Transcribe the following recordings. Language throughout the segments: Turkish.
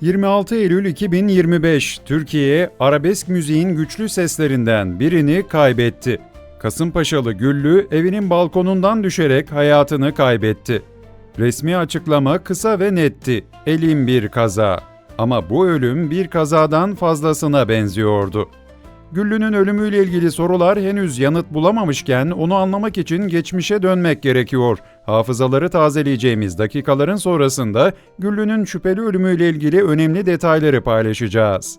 26 Eylül 2025 Türkiye arabesk müziğin güçlü seslerinden birini kaybetti. Kasımpaşalı Güllü evinin balkonundan düşerek hayatını kaybetti. Resmi açıklama kısa ve netti. Elim bir kaza. Ama bu ölüm bir kazadan fazlasına benziyordu. Güllü'nün ölümüyle ilgili sorular henüz yanıt bulamamışken onu anlamak için geçmişe dönmek gerekiyor. Hafızaları tazeleyeceğimiz dakikaların sonrasında Güllü'nün şüpheli ölümüyle ilgili önemli detayları paylaşacağız.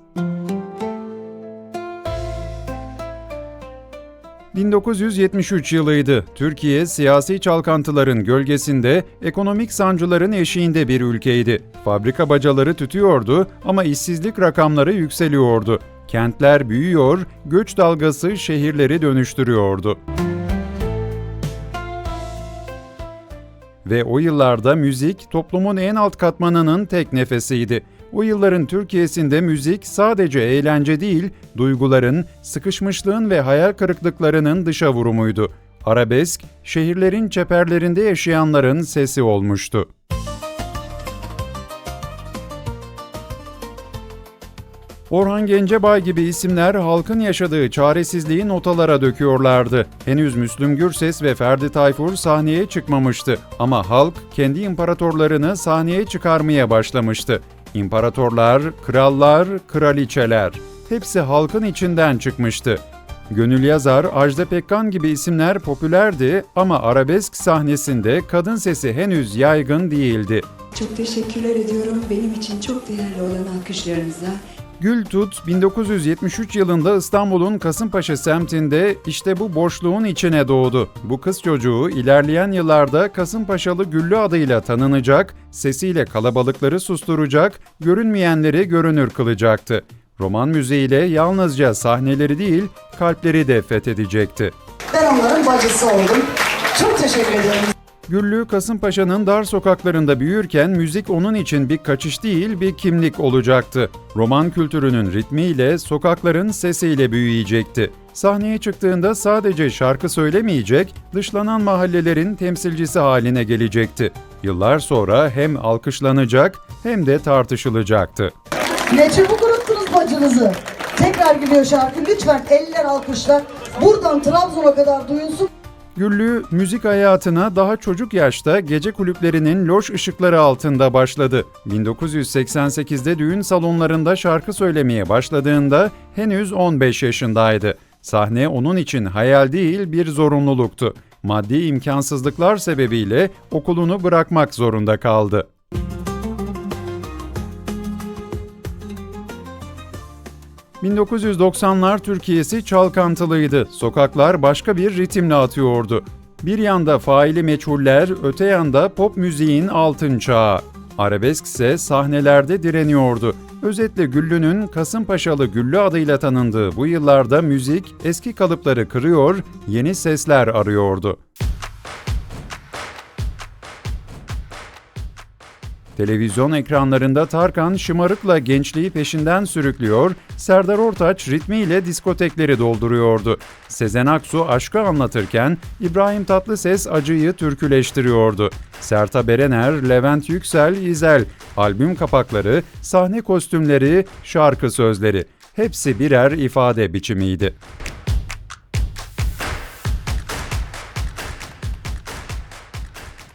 1973 yılıydı. Türkiye siyasi çalkantıların gölgesinde, ekonomik sancıların eşiğinde bir ülkeydi. Fabrika bacaları tütüyordu ama işsizlik rakamları yükseliyordu. Kentler büyüyor, göç dalgası şehirleri dönüştürüyordu. Ve o yıllarda müzik toplumun en alt katmanının tek nefesiydi. O yılların Türkiye'sinde müzik sadece eğlence değil, duyguların, sıkışmışlığın ve hayal kırıklıklarının dışa vurumuydu. Arabesk, şehirlerin çeperlerinde yaşayanların sesi olmuştu. Orhan Gencebay gibi isimler halkın yaşadığı çaresizliği notalara döküyorlardı. Henüz Müslüm Gürses ve Ferdi Tayfur sahneye çıkmamıştı ama halk kendi imparatorlarını sahneye çıkarmaya başlamıştı. İmparatorlar, krallar, kraliçeler hepsi halkın içinden çıkmıştı. Gönül Yazar, Ajda Pekkan gibi isimler popülerdi ama arabesk sahnesinde kadın sesi henüz yaygın değildi. Çok teşekkürler ediyorum. Benim için çok değerli olan alkışlarınıza. Gül Tut 1973 yılında İstanbul'un Kasımpaşa semtinde işte bu boşluğun içine doğdu. Bu kız çocuğu ilerleyen yıllarda Kasımpaşalı Güllü adıyla tanınacak, sesiyle kalabalıkları susturacak, görünmeyenleri görünür kılacaktı. Roman müziğiyle yalnızca sahneleri değil, kalpleri de fethedecekti. Ben onların bacısı oldum. Çok teşekkür ederim. Güllü Kasımpaşa'nın dar sokaklarında büyürken müzik onun için bir kaçış değil bir kimlik olacaktı. Roman kültürünün ritmiyle, sokakların sesiyle büyüyecekti. Sahneye çıktığında sadece şarkı söylemeyecek, dışlanan mahallelerin temsilcisi haline gelecekti. Yıllar sonra hem alkışlanacak hem de tartışılacaktı. Ne çabuk unuttunuz bacınızı. Tekrar gidiyor şarkı. Lütfen eller alkışlar. Buradan Trabzon'a kadar duyulsun. Güllü müzik hayatına daha çocuk yaşta gece kulüplerinin loş ışıkları altında başladı. 1988'de düğün salonlarında şarkı söylemeye başladığında henüz 15 yaşındaydı. Sahne onun için hayal değil bir zorunluluktu. Maddi imkansızlıklar sebebiyle okulunu bırakmak zorunda kaldı. ...1990'lar Türkiye'si çalkantılıydı. Sokaklar başka bir ritimle atıyordu. Bir yanda faili meçhuller, öte yanda pop müziğin altın çağı. Arabesk ise sahnelerde direniyordu. Özetle Güllü'nün Kasımpaşalı Güllü adıyla tanındığı bu yıllarda müzik eski kalıpları kırıyor, yeni sesler arıyordu. Televizyon ekranlarında Tarkan şımarıkla gençliği peşinden sürüklüyor, Serdar Ortaç ritmiyle diskotekleri dolduruyordu. Sezen Aksu aşkı anlatırken İbrahim Tatlıses acıyı türküleştiriyordu. Sertab Erener, Levent Yüksel, İzel, albüm kapakları, sahne kostümleri, şarkı sözleri hepsi birer ifade biçimiydi.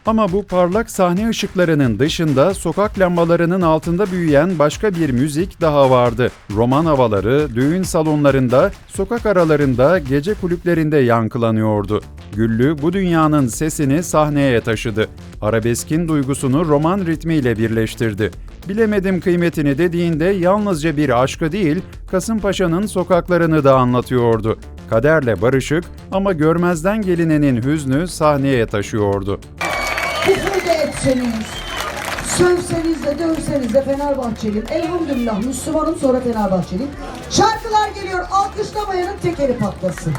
Ama bu parlak sahne ışıklarının dışında sokak lambalarının altında büyüyen başka bir müzik daha vardı. Roman havaları düğün salonlarında, sokak aralarında, gece kulüplerinde yankılanıyordu. Güllü bu dünyanın sesini sahneye taşıdı. Arabeskin duygusunu roman ritmiyle birleştirdi. Bilemedim kıymetini dediğinde yalnızca bir aşkı değil, Kasımpaşa'nın sokaklarını da anlatıyordu. Kaderle barışık ama görmezden gelinenin hüznü sahneye taşıyordu. Küfür de etseniz, sövseniz de dövseniz de Fenerbahçeliyim. Elhamdülillah Müslümanım sonra Fenerbahçeliyim. Şarkılar geliyor alkışlamayanın tekeri patlasın.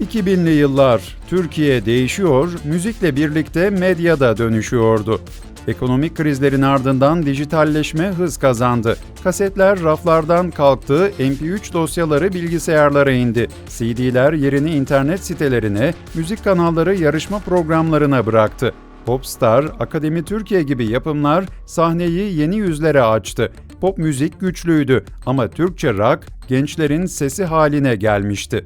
2000'li yıllar Türkiye değişiyor, müzikle birlikte medyada dönüşüyordu. Ekonomik krizlerin ardından dijitalleşme hız kazandı. Kasetler raflardan kalktı, MP3 dosyaları bilgisayarlara indi. CD'ler yerini internet sitelerine, müzik kanalları yarışma programlarına bıraktı. Popstar, Akademi Türkiye gibi yapımlar sahneyi yeni yüzlere açtı. Pop müzik güçlüydü ama Türkçe rock gençlerin sesi haline gelmişti.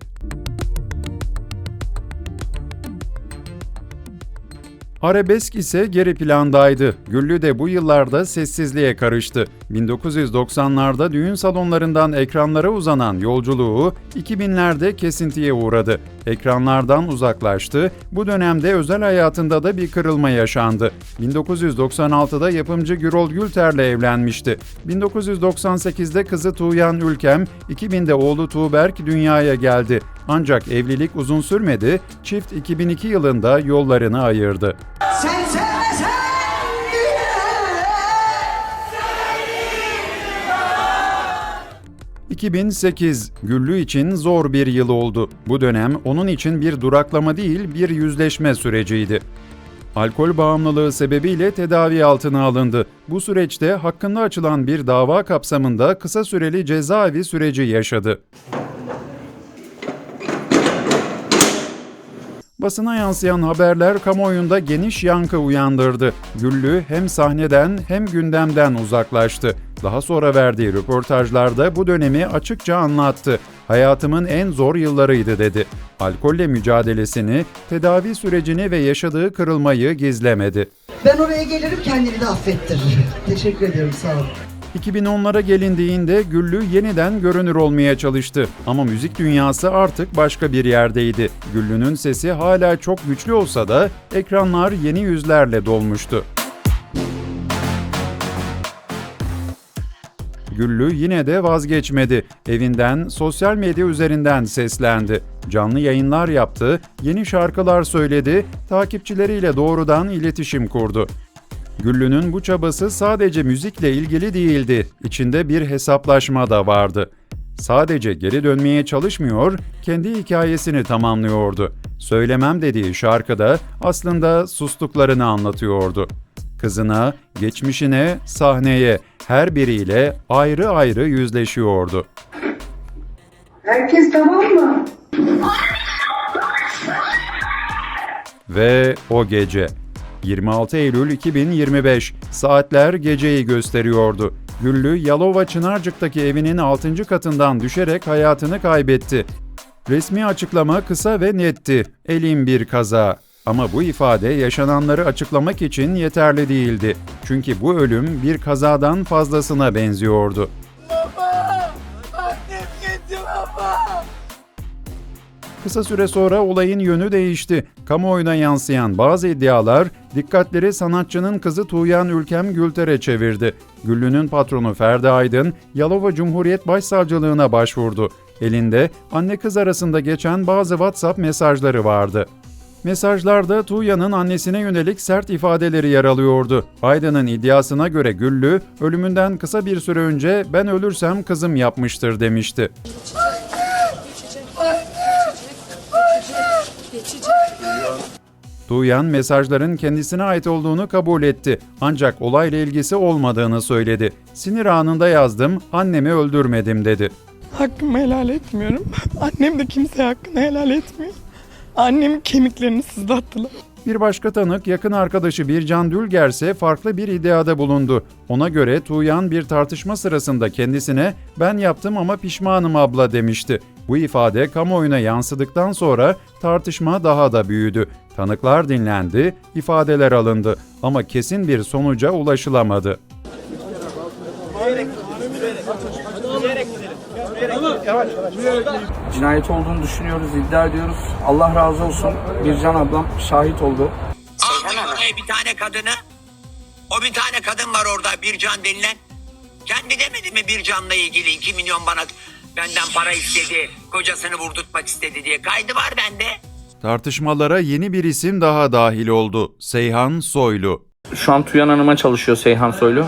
Arabesk ise geri plandaydı. Güllü de bu yıllarda sessizliğe karıştı. 1990'larda düğün salonlarından ekranlara uzanan yolculuğu 2000'lerde kesintiye uğradı. Ekranlardan uzaklaştı. Bu dönemde özel hayatında da bir kırılma yaşandı. 1996'da yapımcı Gürol Gülter'le evlenmişti. 1998'de kızı Tuğyan Ülkem, 2000'de oğlu Tuğberk dünyaya geldi. Ancak evlilik uzun sürmedi. Çift 2002 yılında yollarını ayırdı. 2008 Güllü için zor bir yıl oldu. Bu dönem onun için bir duraklama değil, bir yüzleşme süreciydi. Alkol bağımlılığı sebebiyle tedavi altına alındı. Bu süreçte hakkında açılan bir dava kapsamında kısa süreli cezaevi süreci yaşadı. Basına yansıyan haberler kamuoyunda geniş yankı uyandırdı. Güllü hem sahneden hem gündemden uzaklaştı. Daha sonra verdiği röportajlarda bu dönemi açıkça anlattı. Hayatımın en zor yıllarıydı dedi. Alkolle mücadelesini, tedavi sürecini ve yaşadığı kırılmayı gizlemedi. Ben oraya gelirim kendini de affettir. Teşekkür ediyorum sağ olun. 2010'lara gelindiğinde Güllü yeniden görünür olmaya çalıştı. Ama müzik dünyası artık başka bir yerdeydi. Güllü'nün sesi hala çok güçlü olsa da ekranlar yeni yüzlerle dolmuştu. Güllü yine de vazgeçmedi. Evinden, sosyal medya üzerinden seslendi. Canlı yayınlar yaptı, yeni şarkılar söyledi, takipçileriyle doğrudan iletişim kurdu. Güllü'nün bu çabası sadece müzikle ilgili değildi. İçinde bir hesaplaşma da vardı. Sadece geri dönmeye çalışmıyor, kendi hikayesini tamamlıyordu. Söylemem dediği şarkıda aslında sustuklarını anlatıyordu. Kızına, geçmişine, sahneye her biriyle ayrı ayrı yüzleşiyordu. Herkes tamam mı? Ve o gece 26 Eylül 2025 saatler geceyi gösteriyordu. Güllü Yalova Çınarcık'taki evinin 6. katından düşerek hayatını kaybetti. Resmi açıklama kısa ve netti. Elim bir kaza. Ama bu ifade yaşananları açıklamak için yeterli değildi. Çünkü bu ölüm bir kazadan fazlasına benziyordu. Annem gitti baba. Kısa süre sonra olayın yönü değişti. Kamuoyuna yansıyan bazı iddialar dikkatleri sanatçının kızı Tuğyan Ülkem Gülter'e çevirdi. Güllü'nün patronu Ferdi Aydın, Yalova Cumhuriyet Başsavcılığına başvurdu. Elinde anne kız arasında geçen bazı WhatsApp mesajları vardı. Mesajlarda Tuğya'nın annesine yönelik sert ifadeleri yer alıyordu. Aydın'ın iddiasına göre Güllü, ölümünden kısa bir süre önce ben ölürsem kızım yapmıştır demişti. Tuğyan mesajların kendisine ait olduğunu kabul etti. Ancak olayla ilgisi olmadığını söyledi. Sinir anında yazdım, annemi öldürmedim dedi. Hakkımı helal etmiyorum. Annem de kimseye hakkını helal etmiyor. Annemin kemiklerini sızlattılar. Bir başka tanık yakın arkadaşı Bircan Dülger ise farklı bir iddiada bulundu. Ona göre Tuğyan bir tartışma sırasında kendisine ben yaptım ama pişmanım abla demişti. Bu ifade kamuoyuna yansıdıktan sonra tartışma daha da büyüdü. Tanıklar dinlendi, ifadeler alındı ama kesin bir sonuca ulaşılamadı. Cinayet olduğunu düşünüyoruz, iddia ediyoruz. Allah razı olsun. Bircan ablam şahit oldu. Almış oraya bir tane kadını. O bir tane kadın var orada Bircan denilen. Kendi demedi mi Bircan'la ilgili 2 milyon bana benden para istedi. Kocasını vurdurtmak istedi diye. Kaydı var bende. Tartışmalara yeni bir isim daha dahil oldu. Seyhan Soylu. Şu an Tuyan Hanım'a çalışıyor Seyhan Soylu.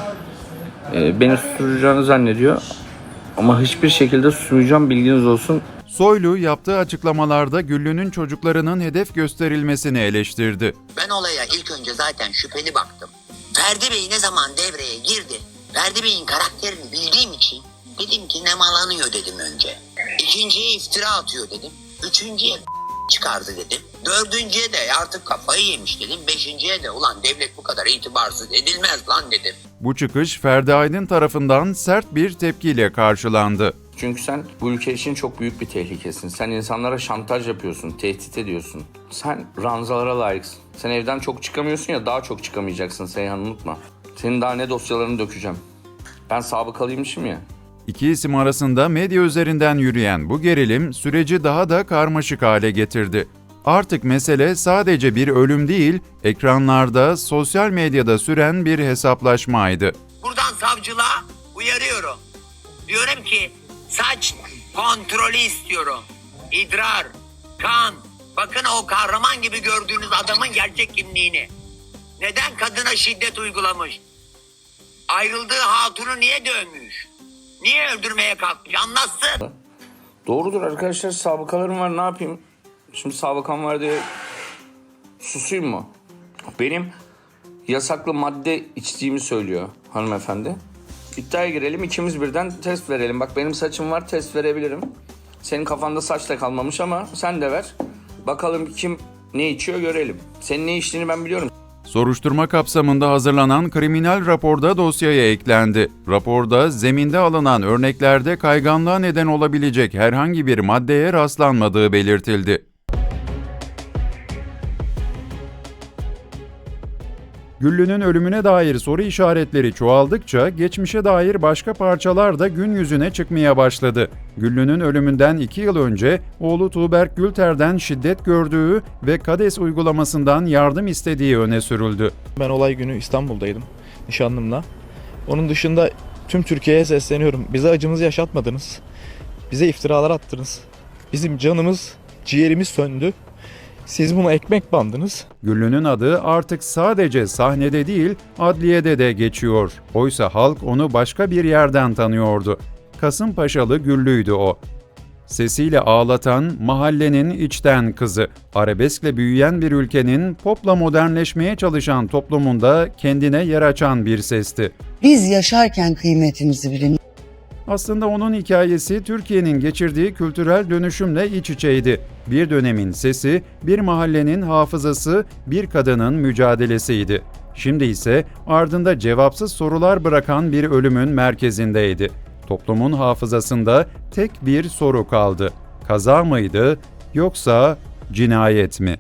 Ee, beni susturacağını zannediyor. Ama hiçbir şekilde susmayacağım bilginiz olsun. Soylu yaptığı açıklamalarda Güllü'nün çocuklarının hedef gösterilmesini eleştirdi. Ben olaya ilk önce zaten şüpheli baktım. Ferdi Bey ne zaman devreye girdi? Ferdi Bey'in karakterini bildiğim için dedim ki nemalanıyor dedim önce. İkinciye iftira atıyor dedim. Üçüncüye çıkardı dedim. Dördüncüye de artık kafayı yemiş dedim. Beşinciye de ulan devlet bu kadar itibarsız edilmez lan dedim. Bu çıkış Ferdi Aydın tarafından sert bir tepkiyle karşılandı. Çünkü sen bu ülke için çok büyük bir tehlikesin. Sen insanlara şantaj yapıyorsun, tehdit ediyorsun. Sen ranzalara layıksın. Sen evden çok çıkamıyorsun ya daha çok çıkamayacaksın Seyhan unutma. Senin daha ne dosyalarını dökeceğim. Ben sabıkalıymışım ya. İki isim arasında medya üzerinden yürüyen bu gerilim süreci daha da karmaşık hale getirdi. Artık mesele sadece bir ölüm değil, ekranlarda, sosyal medyada süren bir hesaplaşmaydı. Buradan savcılığa uyarıyorum. Diyorum ki saç kontrolü istiyorum. İdrar, kan. Bakın o kahraman gibi gördüğünüz adamın gerçek kimliğini. Neden kadına şiddet uygulamış? Ayrıldığı hatunu niye dövmüş? Niye öldürmeye kalkmış? Anlatsın. Doğrudur arkadaşlar sabıkalarım var ne yapayım? Şimdi sabıkam var diye susayım mı? Benim yasaklı madde içtiğimi söylüyor hanımefendi. İddiaya girelim ikimiz birden test verelim. Bak benim saçım var test verebilirim. Senin kafanda saç da kalmamış ama sen de ver. Bakalım kim ne içiyor görelim. Senin ne içtiğini ben biliyorum. Soruşturma kapsamında hazırlanan kriminal raporda dosyaya eklendi. Raporda zeminde alınan örneklerde kayganlığa neden olabilecek herhangi bir maddeye rastlanmadığı belirtildi. Güllü'nün ölümüne dair soru işaretleri çoğaldıkça geçmişe dair başka parçalar da gün yüzüne çıkmaya başladı. Güllü'nün ölümünden iki yıl önce oğlu Tuğberk Gülter'den şiddet gördüğü ve KADES uygulamasından yardım istediği öne sürüldü. Ben olay günü İstanbul'daydım nişanlımla. Onun dışında tüm Türkiye'ye sesleniyorum. Bize acımızı yaşatmadınız. Bize iftiralar attınız. Bizim canımız, ciğerimiz söndü. Siz bunu ekmek bandınız. Güllü'nün adı artık sadece sahnede değil, adliyede de geçiyor. Oysa halk onu başka bir yerden tanıyordu. Kasımpaşalı Güllü'ydü o. Sesiyle ağlatan mahallenin içten kızı, arabeskle büyüyen bir ülkenin popla modernleşmeye çalışan toplumunda kendine yer açan bir sesti. Biz yaşarken kıymetimizi bilin. Aslında onun hikayesi Türkiye'nin geçirdiği kültürel dönüşümle iç içeydi. Bir dönemin sesi, bir mahallenin hafızası, bir kadının mücadelesiydi. Şimdi ise ardında cevapsız sorular bırakan bir ölümün merkezindeydi. Toplumun hafızasında tek bir soru kaldı. Kaza mıydı yoksa cinayet mi?